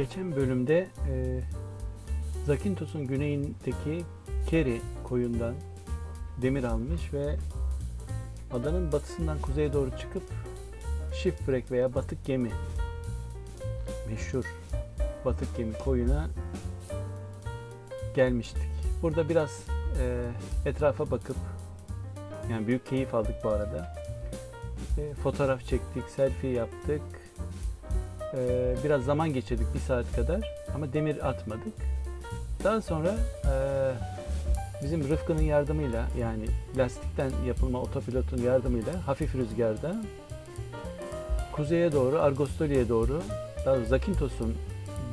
Geçen bölümde e, Zakintos'un güneyindeki Keri koyundan demir almış ve adanın batısından kuzeye doğru çıkıp shipwreck veya batık gemi meşhur batık gemi koyuna gelmiştik. Burada biraz e, etrafa bakıp yani büyük keyif aldık bu arada. E, fotoğraf çektik, selfie yaptık. E, biraz zaman geçirdik bir saat kadar ama demir atmadık. Daha sonra e, bizim Rıfkı'nın yardımıyla yani lastikten yapılma otopilotun yardımıyla hafif rüzgarda kuzeye doğru Argostoli'ye doğru daha Zakintos'un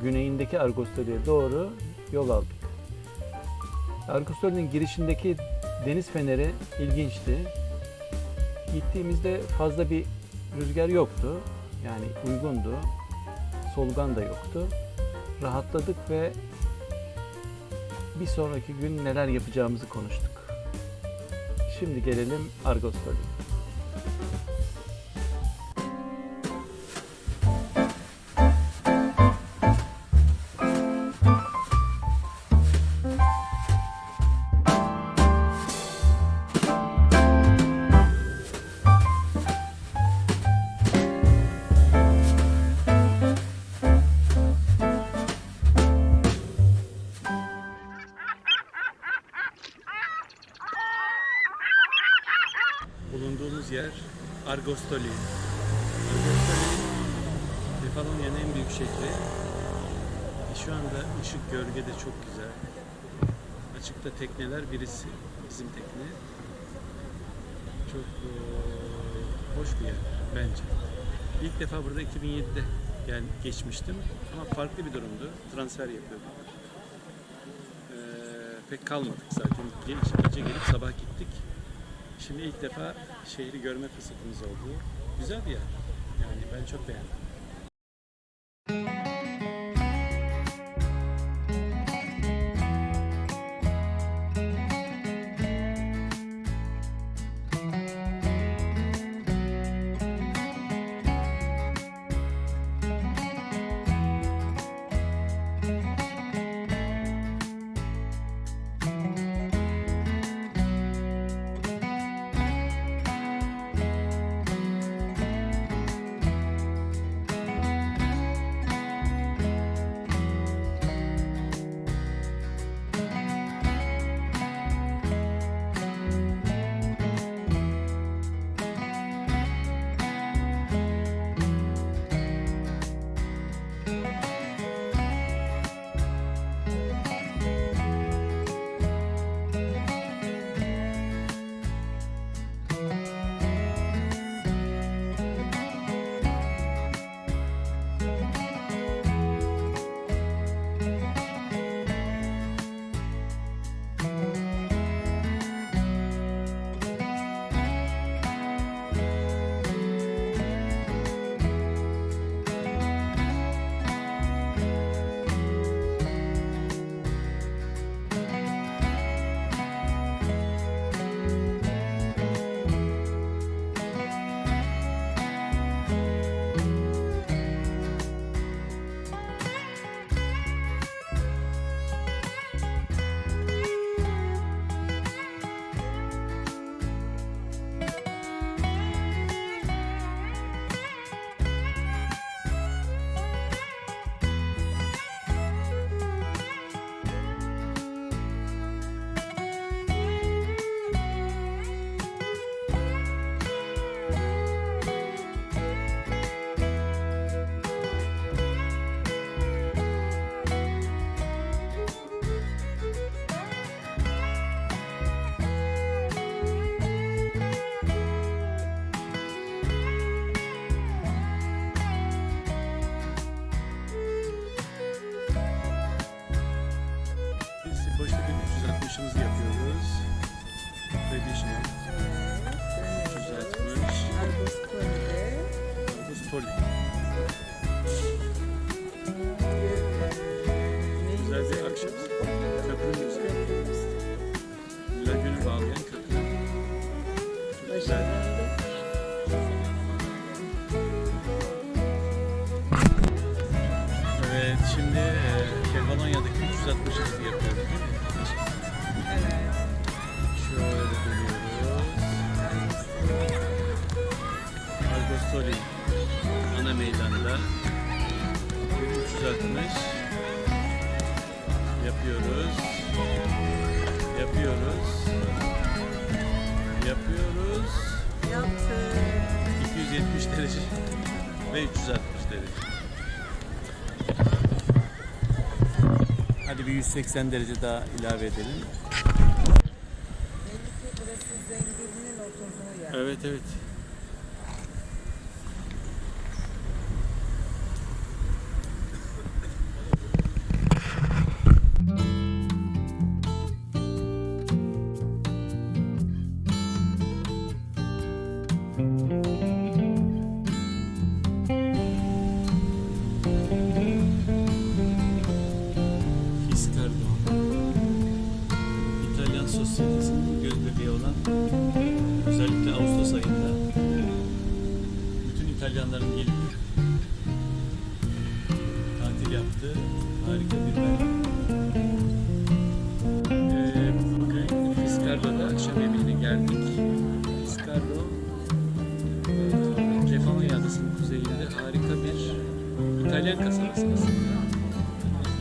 güneyindeki Argostoli'ye doğru yol aldık. Argostoli'nin girişindeki deniz feneri ilginçti. Gittiğimizde fazla bir rüzgar yoktu. Yani uygundu. Solugan da yoktu. Rahatladık ve bir sonraki gün neler yapacağımızı konuştuk. Şimdi gelelim Argostoli'ye. Bulunduğumuz yer Argostoli. Argostoli, Kefalonya'nın en büyük şehri. E, Şu anda ışık gölgede çok güzel. Açıkta tekneler birisi bizim tekne. Çok eee, hoş bir yer bence. İlk defa burada 2007'de gel geçmiştim ama farklı bir durumdu. Transfer yapıyorduk. Eee, pek kalmadık zaten. Ge- Gece gelip sabah gittik. Şimdi ilk defa şehri görme fırsatımız oldu. Güzel bir yer. Yani ben çok beğendim. 360'ımızı yapıyoruz. Traditional. 360. Argostoli. Güzel bir akşam. Köprü güzel. Güzel günü bağlayan köprü. Güzel. Evet şimdi e, Kefalonya'daki 360 hızı yapıyoruz değil mi? Yapıyoruz. Yapıyoruz. Yapıyoruz. Yaptık. 270 derece ve 360 derece. Hadi bir 180 derece daha ilave edelim. Belli ki burası zenginin oturduğu yer. Evet evet. İtalyanların gelip tatil yaptığı harika bir yer. Ee, bugün Fiscardo'da akşam yemeğine geldik. Fiscardo e, Kefalonya Adası'nın kuzeyinde harika bir İtalyan kasabası.